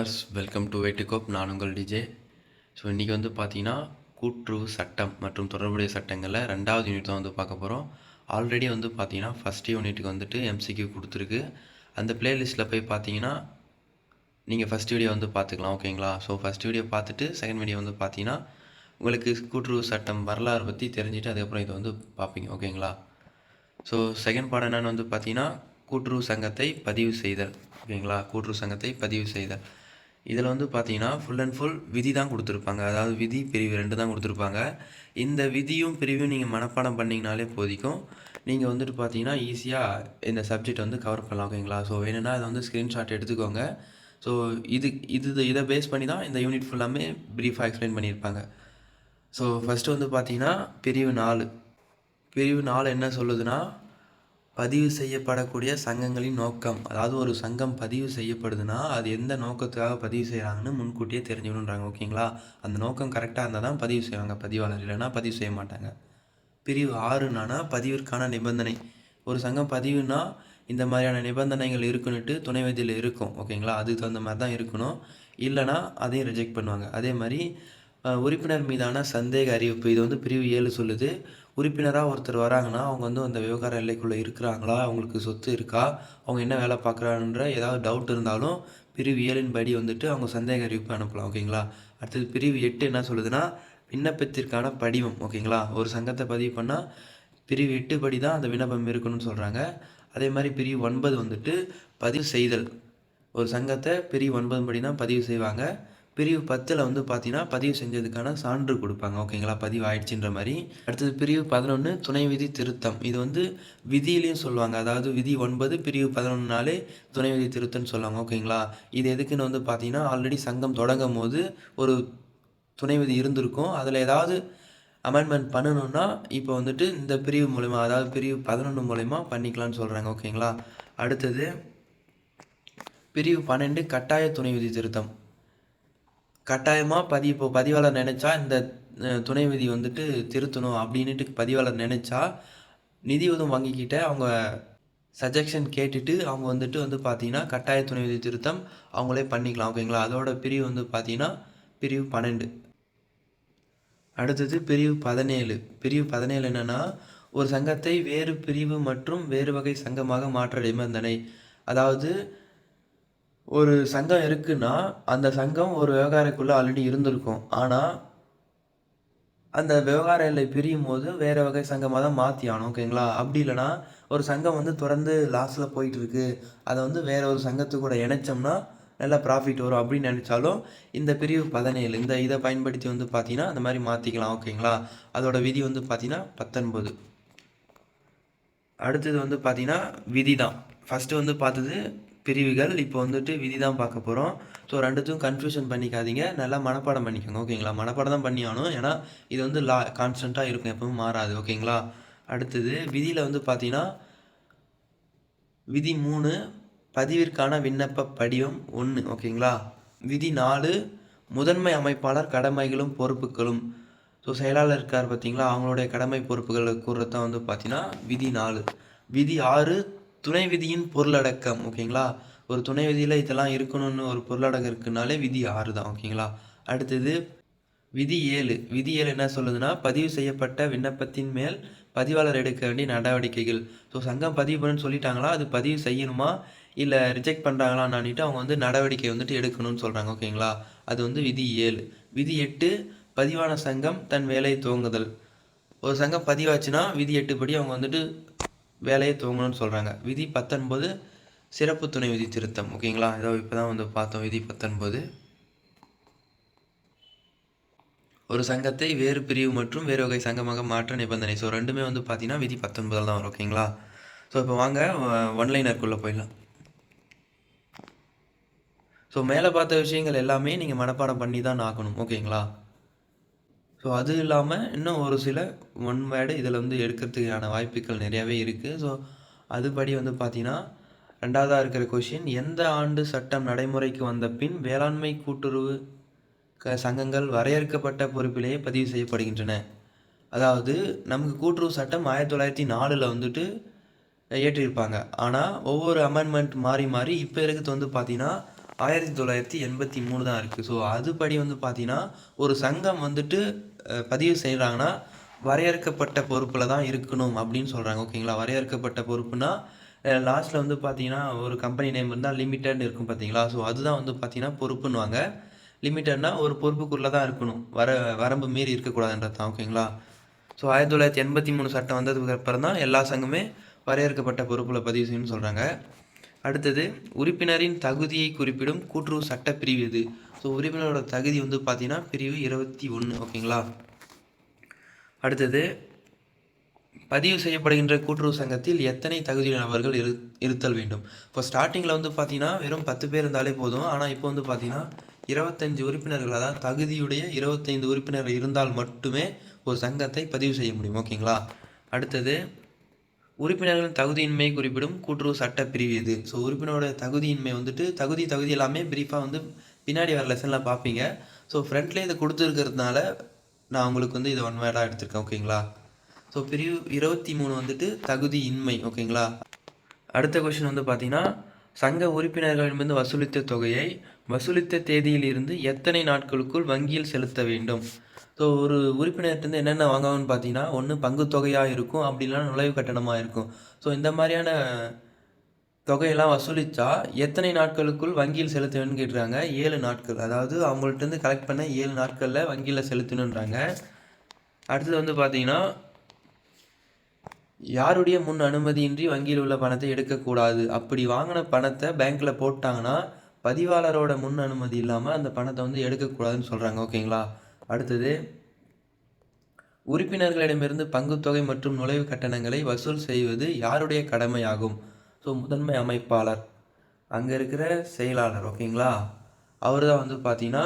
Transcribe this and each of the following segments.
Viewers welcome to வெட்டுகோப் நான் உங்கள் DJ so இன்றைக்கி வந்து பார்த்தீங்கன்னா கூட்டுறவு சட்டம் மற்றும் தொடர்புடைய சட்டங்களில் ரெண்டாவது யூனிட் தான் வந்து பார்க்க போகிறோம் ஆல்ரெடி வந்து பார்த்தீங்கன்னா ஃபஸ்ட் யூனிட்டுக்கு வந்துட்டு எம்சிக்கு கொடுத்துருக்கு. அந்த பிளேலிஸ்ட்டில் போய் பார்த்தீங்கன்னா நீங்கள் ஃபஸ்ட் வீடியோ வந்து பார்த்துக்கலாம் ஓகேங்களா ஸோ ஃபஸ்ட் வீடியோ பார்த்துட்டு செகண்ட் வீடியோ வந்து பார்த்தீங்கன்னா உங்களுக்கு கூட்டுறவு சட்டம் வரலாறு பற்றி தெரிஞ்சுட்டு அதுக்கப்புறம் இதை வந்து பார்ப்பீங்க ஓகேங்களா ஸோ செகண்ட் பாடம் என்னென்னு வந்து பார்த்தீங்கன்னா கூட்டுறவு சங்கத்தை பதிவு செய்தல் ஓகேங்களா கூட்டுறவு சங்கத்தை பதிவு செய்தல். இதில் வந்து பார்த்தீங்கன்னா ஃபுல் அண்ட் ஃபுல் விதி தான் கொடுத்துருப்பாங்க. அதாவது விதி பிரிவு ரெண்டு தான் கொடுத்துருப்பாங்க. இந்த விதியும் பிரிவும் நீங்கள் மனப்பாடம் பண்ணிங்கனாலே போதிக்கும். நீங்கள் வந்துட்டு பார்த்தீங்கன்னா ஈஸியாக இந்த சப்ஜெக்ட் வந்து கவர் பண்ணலாம் ஓகேங்களா? ஸோ வேணும்னா அதை வந்து ஸ்க்ரீன்ஷாட் எடுத்துக்கோங்க. ஸோ இது இது இதை பேஸ் பண்ணி தான் இந்த யூனிட் ஃபுல்லாமே ப்ரீஃபாக எக்ஸ்பிளைன் பண்ணியிருப்பாங்க. ஸோ ஃபஸ்ட்டு வந்து பார்த்தீங்கன்னா பிரிவு நாலு. பிரிவு நாலு என்ன சொல்லுதுன்னா பதிவு செய்யப்படக்கூடிய சங்கங்களின் நோக்கம். அதாவது ஒரு சங்கம் பதிவு செய்யப்படுதுன்னா அது எந்த நோக்கத்துக்காக பதிவு செய்கிறாங்கன்னு முன்கூட்டியே தெரிஞ்சுக்கணுன்றாங்க. ஓகேங்களா? அந்த நோக்கம் கரெக்டாக இருந்தால் தான் பதிவு செய்வாங்க. பதிவாளர் இல்லைன்னா பதிவு செய்ய மாட்டாங்க. பிரிவு ஆறுனானா பதிவிற்கான நிபந்தனை. ஒரு சங்கம் பதிவுனா இந்த மாதிரியான நிபந்தனைகள் இருக்குன்னுட்டு துணை விதியில் இருக்கும். ஓகேங்களா? அதுக்கு தகுந்த மாதிரி தான் இருக்கணும். இல்லைனா அதையும் ரிஜெக்ட் பண்ணுவாங்க. அதே மாதிரி உறுப்பினர் மீதான சந்தேக அறிவிப்பு இது வந்து பிரிவு ஏழு சொல்லுது. உறுப்பினராக ஒருத்தர் வராங்கன்னா அவங்க வந்து அந்த விவகார எல்லைக்குள்ளே இருக்கிறாங்களா? அவங்களுக்கு சொத்து இருக்கா? அவங்க என்ன வேலை பார்க்குறான்ற ஏதாவது டவுட் இருந்தாலும் பிரிவு ஏழின் படி வந்துட்டு அவங்க சந்தேக அறிவிப்பு அனுப்பலாம் ஓகேங்களா அடுத்தது பிரிவு எட்டு என்ன சொல்லுதுன்னா விண்ணப்பத்திற்கான படிவம் ஓகேங்களா ஒரு சங்கத்தை பதிவு பண்ணால் பிரிவு எட்டு படி தான் அந்த விண்ணப்பம் இருக்கணும்னு சொல்கிறாங்க அதே மாதிரி பிரிவு ஒன்பது வந்துட்டு பதிவு செய்தல். ஒரு சங்கத்தை பிரிவு ஒன்பது படி தான் பதிவு செய்வாங்க. பிரிவு பத்தில் வந்து பார்த்தீங்கன்னா பதிவு செஞ்சதுக்கான சான்று கொடுப்பாங்க. ஓகேங்களா? பதிவு ஆயிடுச்சுன்ற மாதிரி. அடுத்தது பிரிவு பதினொன்று துணை விதி திருத்தம். இது வந்து விதியிலையும் சொல்லுவாங்க. அதாவது விதி ஒன்பது பிரிவு பதினொன்றுனாலே துணை விதி திருத்தம்னு சொல்லுவாங்க. ஓகேங்களா? இது எதுக்குன்னு வந்து பார்த்தீங்கன்னா ஆல்ரெடி சங்கம் தொடங்கும் போது ஒரு துணை விதி இருந்திருக்கும். அதில் ஏதாவது அமெண்ட்மெண்ட் பண்ணணும்னா இப்போ வந்துட்டு இந்த பிரிவு மூலயமா அதாவது பிரிவு பதினொன்று மூலிமா பண்ணிக்கலாம்னு சொல்கிறாங்க ஓகேங்களா? அடுத்தது பிரிவு பன்னெண்டு கட்டாய துணை விதி திருத்தம். கட்டாயமாக பதி இப்போ பதிவாளர் நினச்சா இந்த துணை விதி வந்துட்டு திருத்தணும் அப்படின்னுட்டு பதிவாளர் நினச்சா நிதி உதவும் வங்கிக்கிட்ட அவங்க சஜஷன் கேட்டுட்டு அவங்க வந்துட்டு வந்து பார்த்தீங்கன்னா கட்டாய துணை விதி திருத்தம் அவங்களே பண்ணிக்கலாம் ஓகேங்களா அதோட பிரிவு வந்து பார்த்தீங்கன்னா பிரிவு பன்னெண்டு. அடுத்தது பிரிவு பதினேழு. பிரிவு பதினேழு என்னன்னா ஒரு சங்கத்தை வேறு பிரிவு மற்றும் வேறு வகை சங்கமாக மாற்ற நிபந்தனை அதாவது ஒரு சங்கம் இருக்குன்னா அந்த சங்கம் ஒரு விவகாரக்குள்ளே ஆல்ரெடி இருந்திருக்கும். ஆனால் அந்த விவகார எல்லை பிரியும் போது வேறு வகை சங்கமாக தான் மாற்றி ஆகணும் ஓகேங்களா? அப்படி இல்லைன்னா ஒரு சங்கம் வந்து தொடர்ந்து லாஸில் போயிட்டுருக்கு. அதை வந்து வேற ஒரு சங்கத்து கூட இணைச்சோம்னா நல்லா ப்ராஃபிட் வரும். அப்படின்னு நினச்சாலும் இந்த பிரிவு பதினேழு இந்த இதை பயன்படுத்தி வந்து பார்த்தீங்கன்னா அந்த மாதிரி மாற்றிக்கலாம் ஓகேங்களா? அதோட விதி வந்து பார்த்தீங்கன்னா பத்தொன்பது. அடுத்தது வந்து பார்த்தீங்கன்னா விதி தான். ஃபஸ்ட்டு வந்து பார்த்தது பிரிவுகள். இப்போ வந்துட்டு விதி தான் பார்க்க போகிறோம் ஸோ ரெண்டுத்தையும் கன்ஃபியூஷன் பண்ணிக்காதீங்க. நல்லா மனப்பாடம் பண்ணிக்கோங்க. ஓகேங்களா? மனப்பாடம் தான் பண்ணி ஆகணும். ஏன்னா இது வந்து லா கான்ஸ்டண்ட்டாக இருக்கும். எப்பவும் மாறாது. ஓகேங்களா? அடுத்தது விதியில் வந்து பார்த்தீங்கன்னா விதி மூணு பதிவிற்கான விண்ணப்ப படிவம் ஒன்று ஓகேங்களா? விதி நாலு முதன்மை அமைப்பாளர் கடமைகளும் பொறுப்புகளும். ஸோ செயலாளர் இருக்கார் பார்த்தீங்களா? அவங்களுடைய கடமை பொறுப்புகளை கூறுறது தான் வந்து பார்த்தீங்கன்னா விதி நாலு. விதி ஆறு துணை விதியின் பொருளடக்கம் ஓகேங்களா? ஒரு துணை விதியில் இதெல்லாம் இருக்கணும்னு ஒரு பொருளடக்கம் இருக்குனாலே விதி ஆறு தான் ஓகேங்களா? அடுத்தது விதி ஏழு. விதி ஏழு என்ன சொல்லுதுன்னா பதிவு செய்யப்பட்ட விண்ணப்பத்தின் மேல் பதிவாளர் எடுக்க வேண்டிய நடவடிக்கைகள். ஸோ சங்கம் பதிவு பண்ணுன்னு சொல்லிட்டாங்களா? அது பதிவு செய்யணுமா? இல்லை ரிஜெக்ட் பண்ணுறாங்களான்னு அவங்க வந்து நடவடிக்கை வந்துட்டு எடுக்கணும்னு சொல்கிறாங்க ஓகேங்களா? அது வந்து விதி ஏழு. விதி எட்டு பதிவான சங்கம் தன் வேலையை துவங்குதல். ஒரு சங்கம் பதிவாச்சுன்னா விதி எட்டுப்படி அவங்க வந்துட்டு வேலையை துவங்கணும்னு சொல்கிறாங்க விதி பத்தொன்பது சிறப்பு துணை விதி திருத்தம். ஓகேங்களா? ஏதோ இப்போ தான் வந்து பார்த்தோம் விதி பத்தொன்பது. ஒரு சங்கத்தை வேறு பிரிவு மற்றும் வேறு வகை சங்கமாக மாற்ற நிபந்தனை. ஸோ ரெண்டுமே வந்து பார்த்தீங்கன்னா விதி பத்தொன்பதில் தான் வரும். ஓகேங்களா? ஸோ இப்போ வாங்க ஒன்லைனருக்குள்ளே போயிடலாம். ஸோ மேலே பார்த்த விஷயங்கள் எல்லாமே நீங்கள் மனப்பாடம் பண்ணி தான் ஆகணும். ஓகேங்களா? ஸோ அது இல்லாமல் இன்னும் ஒரு சில ஒன் வேர்டு இதில் வந்து எடுக்கிறதுக்கான வாய்ப்புகள் நிறையாவே இருக்குது ஸோ அதுபடி வந்து பார்த்தீங்கன்னா ரெண்டாவதாக இருக்கிற கொஷின் எந்த ஆண்டு சட்டம் நடைமுறைக்கு வந்த பின் வேளாண்மை கூட்டுறவு க சங்கங்கள் வரையறுக்கப்பட்ட பொறுப்பிலேயே பதிவு செய்யப்படுகின்றன. அதாவது நமக்கு கூட்டுறவு சட்டம் ஆயிரத்தி தொள்ளாயிரத்தி நாலில் வந்துட்டு ஏற்றிருப்பாங்க ஆனால் ஒவ்வொரு அமெண்ட்மெண்ட் மாறி மாறி இப்போ இருக்கிறது வந்து பார்த்திங்கன்னா ஆயிரத்தி தொள்ளாயிரத்தி எண்பத்தி மூணு தான் இருக்குது ஸோ அதுபடி வந்து பார்த்திங்கன்னா ஒரு சங்கம் வந்துட்டு பதிவு செய்கிறாங்கன்னா வரையறுக்கப்பட்ட பொறுப்பில் தான் இருக்கணும் அப்படின்னு சொல்கிறாங்க ஓகேங்களா வரையறுக்கப்பட்ட பொறுப்புனா லாஸ்ட்டில் வந்து பார்த்தீங்கன்னா ஒரு கம்பெனி நேம் இருந்தால் லிமிட்டட்னு இருக்கும் பார்த்தீங்களா ஸோ அதுதான் வந்து பார்த்தீங்கன்னா பொறுப்புன்னுவாங்க. லிமிட்டட்னா ஒரு பொறுப்புக்குள்ளே தான் இருக்கணும். வர வரம்பு மீறி இருக்கக்கூடாதுன்றது தான் ஓகேங்களா ஸோ ஆயிரத்தி தொள்ளாயிரத்தி எண்பத்தி மூணு சட்டம் வந்ததுக்கு அப்புறம் தான் எல்லா சங்கமே வரையறுக்கப்பட்ட பொறுப்பில் பதிவு செய்யணும்னு சொல்கிறாங்க அடுத்தது உறுப்பினரின் தகுதியை குறிப்பிடும் கூட்டுறவு சட்ட பிரிவு இது ஸோ உறுப்பினரோட தகுதி வந்து பார்த்தீங்கன்னா பிரிவு இருபத்தி ஒன்று ஓகேங்களா அடுத்தது பதிவு செய்யப்படுகின்ற கூட்டுறவு சங்கத்தில் எத்தனை தகுதியான நபர்கள் இரு இருத்தல் வேண்டும்? இப்போ ஸ்டார்டிங்கில் வந்து பார்த்தீங்கன்னா வெறும் பத்து பேர் இருந்தாலே போதும். ஆனால் இப்போ வந்து பார்த்தீங்கன்னா இருபத்தஞ்சு உறுப்பினர்கள் அதாவது தகுதியுடைய இருபத்தைந்து உறுப்பினர்கள் இருந்தால் மட்டுமே ஒரு சங்கத்தை பதிவு செய்ய முடியும் ஓகேங்களா அடுத்தது உறுப்பினர்களின் தகுதியின்மை குறிப்பிடும் கூட்டுறவு சட்ட பிரிவு இது. ஸோ உறுப்பினரோட தகுதியின்மை வந்துட்டு தகுதி தகுதி எல்லாமே பிரீஃபாக வந்து பின்னாடி வர லெசனில் பார்ப்பீங்க ஸோ ஃப்ரண்ட்லேயே இதை கொடுத்துருக்கிறதுனால நான் உங்களுக்கு வந்து இதை ஒன் வேர்டாக எடுத்திருக்கேன் ஓகேங்களா ஸோ பிரிவு இருபத்தி மூணு வந்துட்டு தகுதியின்மை ஓகேங்களா அடுத்த கொஷின் வந்து பார்த்தீங்கன்னா சங்க உறுப்பினர்களிடமிருந்து வசூலித்த தொகையை வசூலித்த தேதியிலிருந்து எத்தனை நாட்களுக்குள் வங்கியில் செலுத்த வேண்டும்? ஸோ ஒரு உறுப்பினர்கிட்டருந்து என்னென்ன வாங்குவாங்கன்னு பார்த்தீங்கன்னா ஒன்று பங்கு தொகையாக இருக்கும் அப்படி இல்லைனா நுழைவு கட்டணமாக இருக்கும். ஸோ இந்த மாதிரியான தொகையெல்லாம் வசூலித்தா எத்தனை நாட்களுக்குள் வங்கியில் செலுத்தணும்னு கேட்டுறாங்க ஏழு நாட்கள். அதாவது அவங்கள்ட்டேருந்து கலெக்ட் பண்ண ஏழு நாட்களில் வங்கியில் செலுத்தணுன்றாங்க. அடுத்தது வந்து பார்த்தீங்கன்னா யாருடைய முன் அனுமதியின்றி வங்கியில் உள்ள பணத்தை எடுக்கக்கூடாது. அப்படி வாங்கின பணத்தை பேங்க்கில் போட்டாங்கன்னா பதிவாளரோட முன் அனுமதி இல்லாமல் அந்த பணத்தை வந்து எடுக்கக்கூடாதுன்னு சொல்கிறாங்க ஓகேங்களா? அடுத்தது உறுப்பினர்களிடமிருந்து பங்குத்தொகை மற்றும் நுழைவு கட்டணங்களை வசூல் செய்வது யாருடைய கடமையாகும்? ஸோ முதன்மை அமைப்பாளர். அங்கே இருக்கிற செயலாளர் ஓகேங்களா? அவர் தான் வந்து பார்த்தீங்கன்னா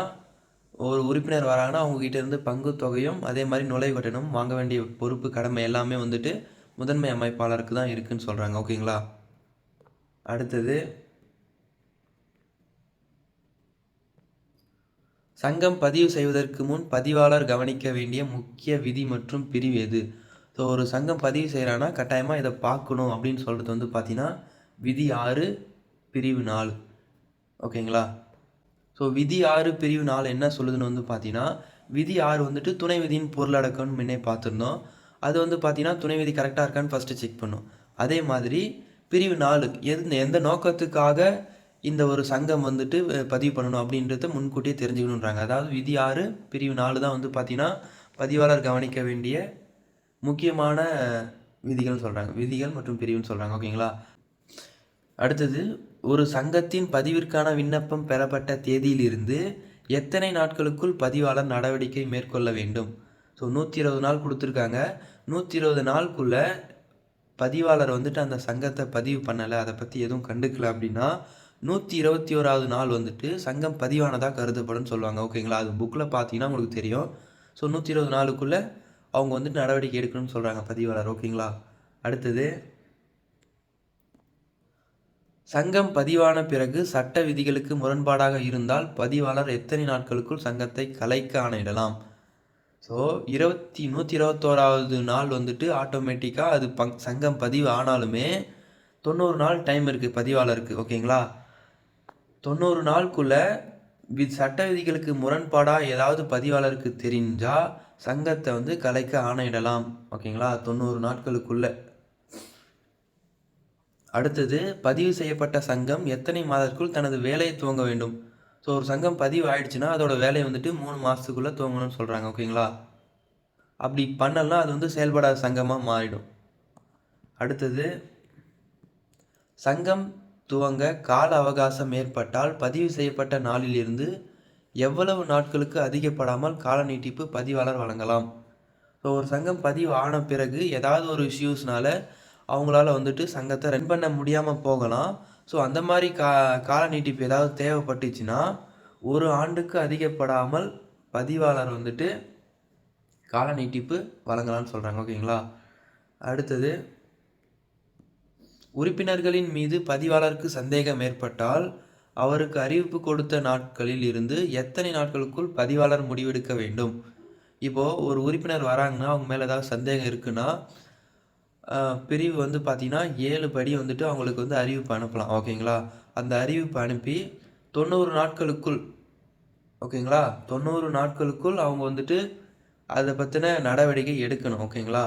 ஒரு உறுப்பினர் வராங்கன்னா அவங்ககிட்ட இருந்து பங்கு தொகையும் அதே மாதிரி நுழைவு கட்டணமும் வாங்க வேண்டிய பொறுப்பு கடமை எல்லாமே வந்துட்டு முதன்மை அமைப்பாளருக்கு தான் இருக்குதுன்னு சொல்கிறாங்க ஓகேங்களா? அடுத்தது சங்கம் பதிவு செய்வதற்கு முன் பதிவாளர் கவனிக்க வேண்டிய முக்கிய விதி மற்றும் பிரிவு எது? ஸோ ஒரு சங்கம் பதிவு செய்கிறான்னா கட்டாயமாக இதை பார்க்கணும் அப்படின்னு சொல்கிறது வந்து பார்த்தீங்கன்னா விதி ஆறு பிரிவு நாலு. ஓகேங்களா ஸோ விதி ஆறு பிரிவு நாலு என்ன சொல்லுதுன்னு வந்து பார்த்தீங்கன்னா விதி ஆறு வந்துட்டு துணை விதியின் பொருளடக்கம்னு முன்னே பார்த்துருந்தோம். அது வந்து பார்த்தீங்கன்னா துணை விதி கரெக்டாக இருக்கான்னு ஃபஸ்ட்டு செக் பண்ணும். அதே மாதிரி பிரிவு நாலு எந்த எந்த நோக்கத்துக்காக இந்த ஒரு சங்கம் வந்துட்டு பதிவு பண்ணணும் அப்படின்றத முன்கூட்டியே தெரிஞ்சுக்கணுன்றாங்க. அதாவது விதி ஆறு பிரிவு நாலு தான் வந்து பார்த்தீங்கன்னா பதிவாளர் கவனிக்க வேண்டிய முக்கியமான விதிகள்னு சொல்கிறாங்க விதிகள் மற்றும் பிரிவுன்னு சொல்கிறாங்க ஓகேங்களா? அடுத்தது ஒரு சங்கத்தின் பதிவிற்கான விண்ணப்பம் பெறப்பட்ட தேதியிலிருந்து எத்தனை நாட்களுக்குள் பதிவாளர் நடவடிக்கை மேற்கொள்ள வேண்டும்? ஸோ நூற்றி இருபது நாள் கொடுத்துருக்காங்க. நூற்றி இருபது நாளுக்குள்ளே பதிவாளர் வந்துட்டு அந்த சங்கத்தை பதிவு பண்ணலை. அதை பற்றி எதுவும் கண்டுக்கல அப்படின்னா நூற்றி இருபத்தி ஓராவது நாள் வந்துட்டு சங்கம் பதிவானதாக கருதப்படும்னு சொல்லுவாங்க. ஓகேங்களா? அது புக்கில் பார்த்தீங்கன்னா உங்களுக்கு தெரியும். ஸோ நூற்றி இருபது நாளுக்குள்ளே அவங்க வந்துட்டு நடவடிக்கை எடுக்கணும்னு சொல்கிறாங்க பதிவாளர். ஓகேங்களா? அடுத்தது சங்கம் பதிவான பிறகு சட்ட விதிகளுக்கு முரண்பாடாக இருந்தால் பதிவாளர் எத்தனை நாட்களுக்குள் சங்கத்தை கலைக்க ஆணையிடலாம்? ஸோ இருபத்தி நூற்றி இருபத்தோராவது நாள் வந்துட்டு ஆட்டோமேட்டிக்காக அது பங் சங்கம் பதிவு ஆனாலுமே தொண்ணூறு நாள் டைம் இருக்குது பதிவாளருக்கு. ஓகேங்களா? தொண்ணூறு நாளுக்குள்ளே வி சட்ட விதிகளுக்கு முரண்பாடாக ஏதாவது பதிவாளருக்கு தெரிஞ்சால் சங்கத்தை வந்து கலைக்க ஆணையிடலாம். ஓகேங்களா? தொண்ணூறு நாட்களுக்குள்ளே. அடுத்தது பதிவு செய்யப்பட்ட சங்கம் எத்தனை மாதத்திற்குள் தனது வேலையை துவங்க வேண்டும்? ஸோ ஒரு சங்கம் பதிவு ஆயிடுச்சுன்னா அதோட வேலையை வந்துட்டு மூணு மாதத்துக்குள்ளே துவங்கணும்னு சொல்கிறாங்க ஓகேங்களா? அப்படி பண்ணலாம் அது வந்து செயல்படாத சங்கமாக மாறிடும். அடுத்தது சங்கம் துவங்க கால அவகாசம் ஏற்பட்டால் பதிவு செய்யப்பட்ட நாளிலிருந்து எவ்வளவு நாட்களுக்கு அதிகப்படாமல் கால நீட்டிப்பு பதிவாளர் வழங்கலாம்? ஸோ ஒரு சங்கம் பதிவு ஆன பிறகு ஏதாவது ஒரு இஷ்யூஸ்னால அவங்களால வந்துட்டு சங்கத்தை ரன் பண்ண முடியாமல் போகலாம். ஸோ அந்த மாதிரி கா கால நீட்டிப்பு ஏதாவது தேவைப்பட்டுச்சுன்னா ஒரு ஆண்டுக்கு அதிகப்படாமல் பதிவாளர் வந்துட்டு கால நீட்டிப்பு வழங்கலாம்னு சொல்கிறாங்க ஓகேங்களா? அடுத்தது உறுப்பினர்களின் மீது பதிவாளருக்கு சந்தேகம் ஏற்பட்டால் அவருக்கு அறிவிப்பு கொடுத்த நாட்களில் இருந்து எத்தனை நாட்களுக்குள் பதிவாளர் முடிவெடுக்க வேண்டும்? இப்போது ஒரு உறுப்பினர் வராங்கன்னா அவங்க மேலே ஏதாவது சந்தேகம் இருக்குன்னா பிரிவு வந்து பார்த்திங்கன்னா ஏழு படி வந்துட்டு அவங்களுக்கு வந்து அறிவிப்பு அனுப்பலாம். ஓகேங்களா? அந்த அறிவிப்பு அனுப்பி தொண்ணூறு நாட்களுக்குள் ஓகேங்களா? தொண்ணூறு நாட்களுக்குள் அவங்க வந்துட்டு அதை பற்றின நடவடிக்கை எடுக்கணும். ஓகேங்களா?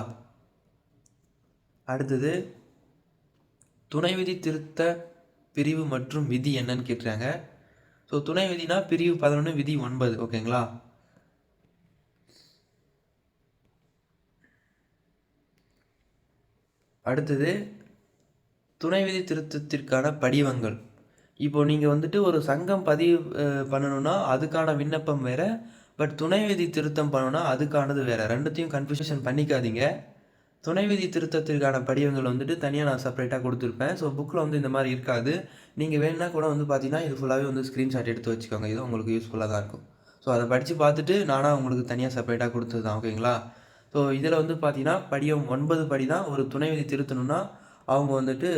அடுத்தது துணை விதி திருத்த பிரிவு மற்றும் விதி என்னன்னு கேட்குறாங்க ஸோ துணை விதினா பிரிவு பதினொன்று விதி ஒன்பது ஓகேங்களா? அடுத்தது துணை விதி திருத்தத்திற்கான படிவங்கள். இப்போ நீங்கள் வந்துட்டு ஒரு சங்கம் பதிவு பண்ணணும்னா அதுக்கான விண்ணப்பம் வேறு பட் துணை விதி திருத்தம் பண்ணணும்னா அதுக்கானது வேறு. ரெண்டுத்தையும் கன்ஃபியூஷன் பண்ணிக்காதீங்க. துணை விதி திருத்தத்திற்கான படிவங்கள் வந்துட்டு தனியாக நான் செப்பரேட்டாக கொடுத்துருப்பேன். ஸோ புக்கில் வந்து இந்த மாதிரி இருக்காது. நீங்கள் வேணுன்னா கூட வந்து பார்த்தீங்கன்னா இது ஃபுல்லாகவே வந்து ஸ்க்ரீன்ஷாட் எடுத்து வச்சுக்கோங்க. இது உங்களுக்கு யூஸ்ஃபுல்லாக தான் இருக்கும். ஸோ அதை படித்து பார்த்துட்டு நானாக உங்களுக்கு தனியாக செப்பரேட்டாக கொடுத்தது தான் ஓகேங்களா ஸோ இதில் வந்து பார்த்தீங்கன்னா படிவம் ஒன்பது படி தான் ஒரு துணை விதி திருத்தணும்னா அவங்க வந்துட்டு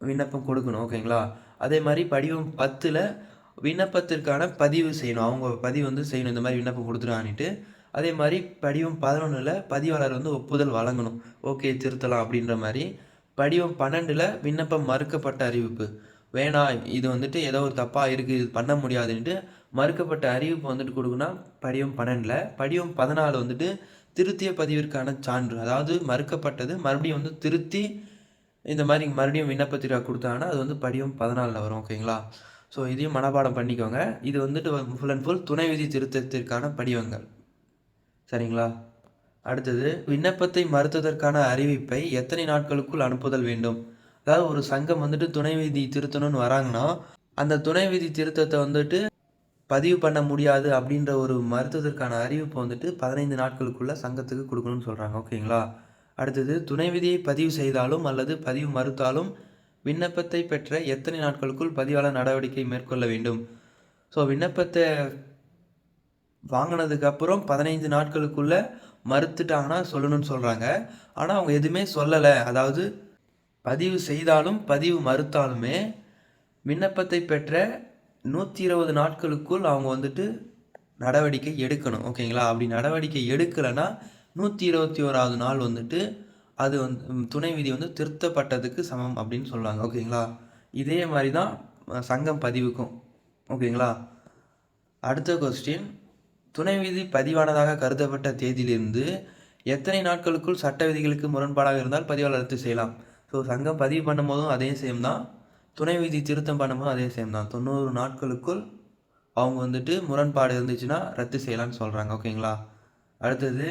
விண்ணப்பம் கொடுக்கணும் ஓகேங்களா அதே மாதிரி படிவம் பத்தில் விண்ணப்பத்திற்கான பதிவு செய்யணும். அவங்க பதிவு வந்து செய்யணும். இந்த மாதிரி விண்ணப்பம் கொடுத்துருவான்ட்டு அதே மாதிரி படிவம் பதினொன்றில் பதிவாளர் வந்து ஒப்புதல் வழங்கணும். ஓகே திருத்தலாம் அப்படின்ற மாதிரி. படிவம் பன்னெண்டில் விண்ணப்பம் மறுக்கப்பட்ட அறிவிப்பு. வேணாம் இது வந்துட்டு ஏதோ ஒரு தப்பாக இருக்குது இது பண்ண முடியாதுன்ட்டு மறுக்கப்பட்ட அறிவிப்பு வந்துட்டு கொடுக்கணும் படிவம் பன்னெண்டில். படிவம் பதினாலு வந்துட்டு திருத்திய பதிவிற்கான சான்று அதாவது மறுக்கப்பட்டது மறுபடியும் வந்து திருத்தி இந்த மாதிரி மறுபடியும் விண்ணப்பத்திற்காக கொடுத்தாங்கன்னா அது வந்து படிவம் பதினாலில் வரும் ஓகேங்களா? ஸோ இதையும் மனப்பாடம் பண்ணிக்கோங்க. இது வந்துட்டு ஃபுல் அண்ட் ஃபுல் துணை விதி திருத்தத்திற்கான படிவங்கள். சரிங்களா? அடுத்தது விண்ணப்பத்தை மறுத்ததற்கான அறிவிப்பை எத்தனை நாட்களுக்குள் அனுப்புதல் வேண்டும்? அதாவது ஒரு சங்கம் வந்துட்டு துணை விதி திருத்தணும்னு வராங்கன்னா அந்த துணை விதி திருத்தத்தை வந்துட்டு பதிவு பண்ண முடியாது அப்படின்ற ஒரு மறுத்ததற்கான அறிவிப்பை வந்துட்டு பதினைந்து நாட்களுக்குள்ளே சங்கத்துக்கு கொடுக்கணும்னு சொல்கிறாங்க ஓகேங்களா? அடுத்தது துணை விதியை பதிவு செய்தாலும் அல்லது பதிவு மறுத்தாலும் விண்ணப்பத்தை பெற்ற எத்தனை நாட்களுக்குள் பதிவாளர் நடவடிக்கை மேற்கொள்ள வேண்டும்? ஸோ விண்ணப்பத்தை வாங்கினதுக்கு அப்புறம் பதினைந்து நாட்களுக்குள்ள மறுத்துட்டாங்கன்னா சொல்லணும்னு சொல்கிறாங்க ஆனால் அவங்க எதுவுமே சொல்லலை. அதாவது பதிவு செய்தாலும் பதிவு மறுத்தாலுமே விண்ணப்பத்தை பெற்ற நூற்றி இருபது நாட்களுக்குள் அவங்க வந்துட்டு நடவடிக்கை எடுக்கணும். ஓகேங்களா? அப்படி நடவடிக்கை எடுக்கலைன்னா நூற்றி இருபத்தி ஓராவது நாள் வந்துட்டு அது வந்து துணை விதி வந்து திருத்தப்பட்டதுக்கு சமம் அப்படின்னு சொல்லுவாங்க ஓகேங்களா? இதே மாதிரி தான் சங்கம் பதிவுக்கும். ஓகேங்களா? அடுத்த கொஸ்டின் துணை விதி பதிவானதாக கருதப்பட்ட தேதியிலிருந்து எத்தனை நாட்களுக்குள் சட்ட விதிகளுக்கு முரண்பாடாக இருந்தால் பதிவாளர் ரத்து செய்யலாம். ஸோ சங்கம் பதிவு பண்ணும்போதும் அதே சேம் தான். துணை விதி திருத்தம் பண்ணும்போதும் அதே சேம் தான். தொண்ணூறு நாட்களுக்குள் அவங்க வந்துட்டு முரண்பாடு இருந்துச்சுன்னா ரத்து செய்யலாம்னு சொல்கிறாங்க ஓகேங்களா அடுத்தது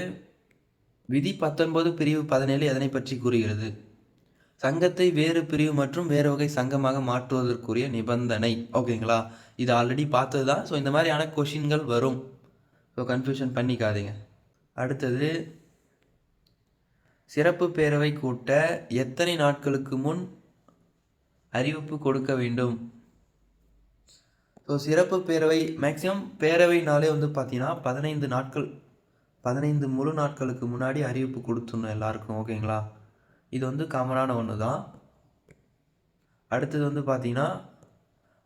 விதி பத்தொன்பது பிரிவு பதினேழு எதனை பற்றி கூறுகிறது? சங்கத்தை வேறு பிரிவு மற்றும் வேறு வகை சங்கமாக மாற்றுவதற்குரிய நிபந்தனை. ஓகேங்களா இது ஆல்ரெடி பார்த்தது தான் ஸோ இந்த மாதிரியான கொஷின்கள் வரும். ஸோ கன்ஃபியூஷன் பண்ணிக்காதீங்க. அடுத்தது சிறப்பு பேரவை கூட்ட எத்தனை நாட்களுக்கு முன் அறிவிப்பு கொடுக்க வேண்டும்? ஸோ சிறப்பு பேரவை மேக்ஸிமம் பேரவைனாலே வந்து பார்த்தீங்கன்னா பதினைந்து நாட்கள் பதினைந்து முழு நாட்களுக்கு முன்னாடி அறிவிப்பு கொடுத்துடணும் எல்லாருக்கும் ஓகேங்களா? இது வந்து காமனான ஒன்று தான் அடுத்தது வந்து பார்த்தீங்கன்னா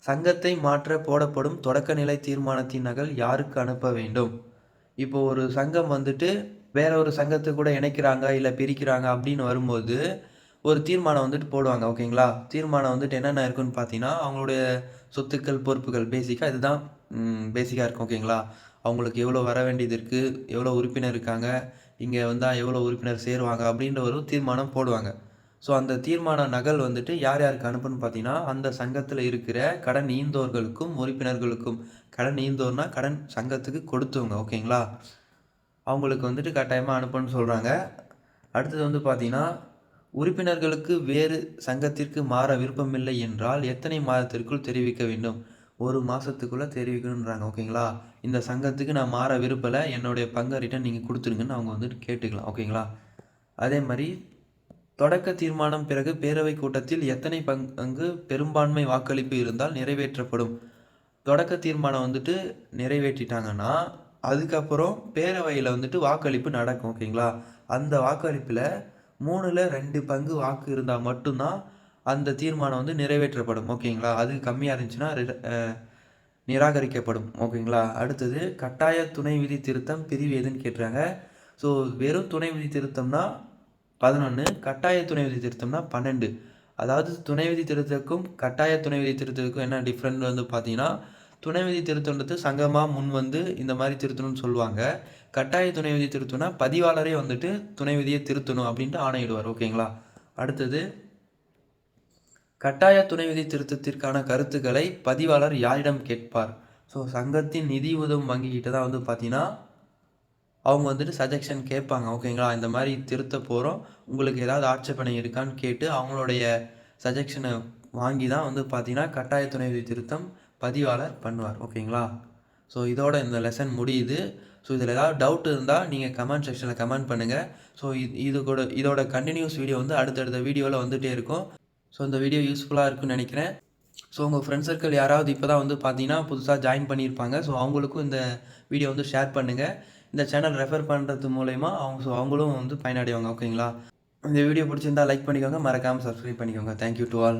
சங்கத்தை மாற்ற போடப்படும் தொடக்கநிலை தீர்மானத்தின் நகல் யாருக்கு அனுப்ப வேண்டும்? இப்போ ஒரு சங்கம் வந்துட்டு வேற ஒரு சங்கத்தை கூட இணைக்கிறாங்க இல்லை பிரிக்கிறாங்க அப்படின்னு வரும்போது ஒரு தீர்மானம் வந்துட்டு போடுவாங்க ஓகேங்களா? தீர்மானம் வந்துட்டு என்னென்ன இருக்குன்னு பார்த்தீங்கன்னா அவங்களுடைய சொத்துக்கள் பொறுப்புகள் பேசிக்காக இதுதான் பேசிக்காக இருக்கும் ஓகேங்களா? அவங்களுக்கு எவ்வளோ வர வேண்டியது இருக்குது எவ்வளோ உறுப்பினர் இருக்காங்க இங்கே வந்தால் எவ்வளோ உறுப்பினர் சேருவாங்க அப்படின்ற ஒரு தீர்மானம் போடுவாங்க. ஸோ அந்த தீர்மான நகல் வந்துட்டு யார் யாருக்கு அனுப்புன்னு பார்த்தீங்கன்னா அந்த சங்கத்தில் இருக்கிற கடன் ஈந்தோர்களுக்கும் உறுப்பினர்களுக்கும். கடன் ஈந்தோர்னா கடன் சங்கத்துக்கு கொடுத்தவங்க ஓகேங்களா? அவங்களுக்கு வந்துட்டு கட்டாயமாக அனுப்புன்னு சொல்கிறாங்க அடுத்தது வந்து பார்த்தீங்கன்னா உறுப்பினர்களுக்கு வேறு சங்கத்திற்கு மாற விருப்பமில்லை என்றால் எத்தனை மாதத்திற்குள் தெரிவிக்க வேண்டும்? ஒரு மாதத்துக்குள்ளே தெரிவிக்கணுன்றாங்க ஓகேங்களா? இந்த சங்கத்துக்கு நான் மாற விருப்பலை என்னுடைய பங்கை ரிட்டன் நீங்கள் கொடுத்துருங்கன்னு அவங்க வந்துட்டு கேட்டுக்கலாம் ஓகேங்களா? அதே மாதிரி தொடக்க தீர்மானம் பிறகு பேரவை கூட்டத்தில் எத்தனை பங்கு பெரும்பான்மை வாக்களிப்பு இருந்தால் நிறைவேற்றப்படும். தொடக்க தீர்மானம் வந்துட்டு நிறைவேற்றிட்டாங்கன்னா அதுக்கப்புறம் பேரவையில் வந்துட்டு வாக்களிப்பு நடக்கும் ஓகேங்களா? அந்த வாக்களிப்பில் மூணில் ரெண்டு பங்கு வாக்கு இருந்தால் மட்டும்தான் அந்த தீர்மானம் வந்து நிறைவேற்றப்படும் ஓகேங்களா? அது கம்மியாக இருந்துச்சுன்னா நிராகரிக்கப்படும் ஓகேங்களா? அடுத்தது கட்டாய துணை விதி திருத்தம் பிரிவு எதுன்னு கேட்டுறாங்க ஸோ வெறும் துணை விதி திருத்தம்னா பதினொன்று கட்டாய துணை விதி திருத்தம்னா பன்னெண்டு. அதாவது துணை விதி திருத்தத்துக்கும் கட்டாய துணை விதி திருத்தத்துக்கும் என்ன டிஃப்ரெண்ட் வந்து பார்த்தீங்கன்னா துணை விதி திருத்தன்றது சங்கமாக முன் வந்து இந்த மாதிரி திருத்தணும்னு சொல்லுவாங்க. கட்டாய துணை விதி திருத்தம்னா பதிவாளரே வந்துட்டு துணை விதியை திருத்தணும் அப்படின்ட்டு ஆணையிடுவார். ஓகேங்களா? அடுத்தது கட்டாய துணை விதி திருத்தத்திற்கான கருத்துக்களை பதிவாளர் யாரிடம் கேட்பார்? ஸோ சங்கத்தின் நிதி உதவும் வங்கிக்கிட்ட தான் வந்து பார்த்தீங்கன்னா அவங்க வந்துட்டு சஜஷன் கேட்பாங்க. ஓகேங்களா இந்த மாதிரி திருத்த போகிறோம் உங்களுக்கு ஏதாவது ஆட்சேபனை இருக்கான்னு கேட்டு அவங்களுடைய சஜஷனை வாங்கி தான் வந்து பார்த்தீங்கன்னா கட்டாய துணை திருத்தம் பதிவாளர் பண்ணுவார். ஓகேங்களா ஸோ இதோட இந்த லெசன் முடியுது. ஸோ இதில் ஏதாவது டவுட் இருந்தால் நீங்கள் கமெண்ட் செக்ஷனில் கமெண்ட் பண்ணுங்கள் ஸோ இது இது கூட இதோட கண்டினியூஸ் வீடியோ வந்து அடுத்தடுத்த வீடியோவில் வந்துகிட்டே இருக்கும். ஸோ இந்த வீடியோ யூஸ்ஃபுல்லாக இருக்குன்னு நினைக்கிறேன். ஸோ உங்கள் ஃப்ரெண்ட் சர்க்கிள் யாராவது இப்போ தான் வந்து பார்த்தீங்கன்னா புதுசாக ஜாயின் பண்ணியிருப்பாங்க. ஸோ அவங்களுக்கும் இந்த வீடியோ வந்து ஷேர் பண்ணுங்கள் இந்த சேனல் ரெஃபர் பண்ணுறது மூலயமா அவங்க ஸோ அவங்களும் வந்து பயனடைவாங்க ஓகேங்களா இந்த வீடியோ பிடிச்சிருந்தா லைக் பண்ணிக்கோங்க மறக்காமல் சப்ஸ்கிரைப் பண்ணிக்கோங்க. Thank you to all